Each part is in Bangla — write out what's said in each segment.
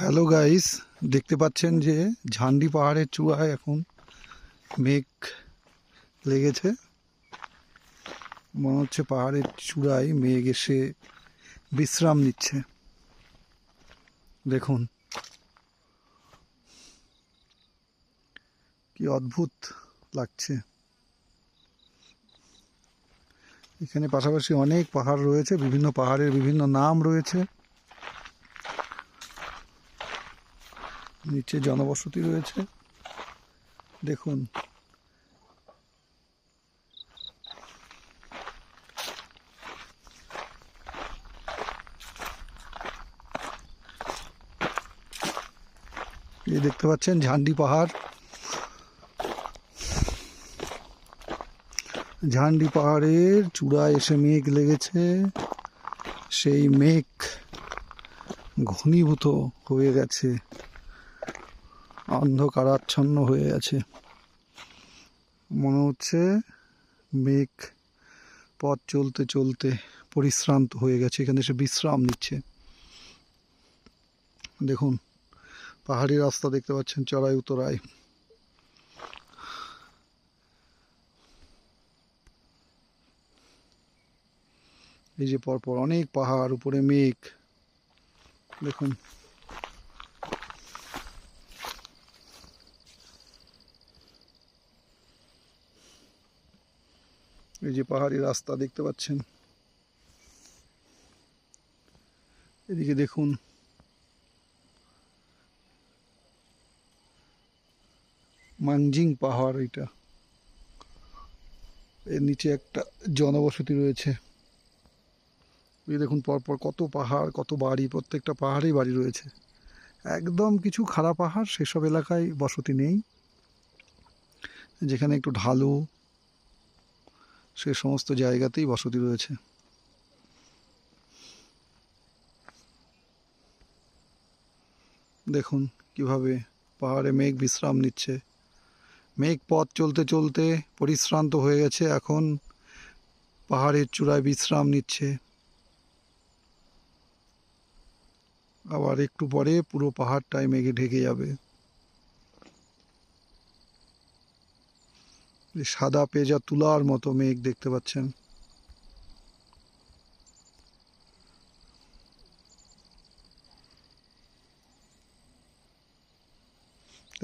হ্যালো গাইস দেখতে পাচ্ছেন যে ঝান্ডি পাহাড়ের চূড়ায় এখন মেঘ লেগেছে। মনে হচ্ছে পাহাড়ের চূড়ায় মেঘ এসে বিশ্রাম নিচ্ছে। দেখুন। কি অদ্ভুত লাগছে। এখানে পাশাপাশি অনেক পাহাড় রয়েছে, বিভিন্ন পাহাড়ের বিভিন্ন নাম রয়েছে। নিচে জনবসতি রয়েছে। দেখুন। এই দেখতে পাচ্ছেন ঝান্ডি পাহাড়। ঝান্ডি পাহাড়ের চূড়ায় এসে মেঘ লেগেছে। সেই মেঘ ঘনীভূত হয়ে গেছে। অন্ধকারাচ্ছন্ন হয়ে আছে। মনে হচ্ছে মেঘ পথ চলতে চলতে পরিশ্রান্ত হয়ে গেছে। এখানে এসে বিশ্রাম নিচ্ছে। দেখুন, পাহাড়ি রাস্তা দেখতে পাচ্ছেন চড়াই উতরাই। এই যে পরপর অনেক পাহাড়, উপরে মেঘ। দেখুন এই যে পাহাড়ি রাস্তা দেখতে পাচ্ছেন। এদিকে দেখুন। মানজিং পাহাড় এটা। এর নিচে একটা জনবসতি রয়েছে। এই দেখুন, পরপর কত পাহাড়, কত বাড়ি, প্রত্যেকটা পাহাড়েই বাড়ি রয়েছে। একদম কিছু খারাপ পাহাড়, সেসব এলাকায় বসতি নেই। যেখানে একটু ঢালু সে সমস্ত জায়গাতেই বসতি রয়েছে। দেখুন কীভাবে পাহাড়ে মেঘ বিশ্রাম নিচ্ছে। মেঘ পথ চলতে চলতে পরিশ্রান্ত হয়ে গেছে, এখন পাহাড়ের চূড়ায় বিশ্রাম নিচ্ছে। আবার একটু পরে পুরো পাহাড়টাই মেঘে ঢেকে যাবে। সাদা পেজা তুলার মতো মেঘ দেখতে পাচ্ছেন।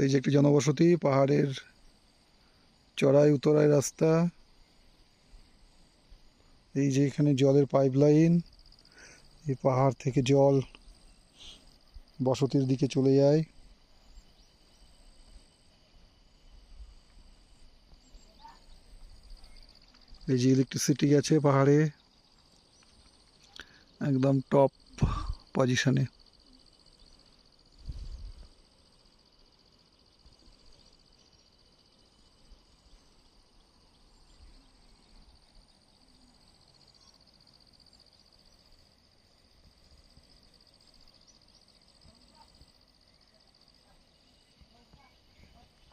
এই যে একটি জনবসতি, পাহাড়ের চড়াই উতরাই রাস্তা। এই যে এখানে জলের পাইপ লাইন এই পাহাড় থেকে জল বসতির দিকে চলে যায়। এই যে ইলেকট্রিসিটি গেছে পাহাড়ে একদম টপ পজিশনে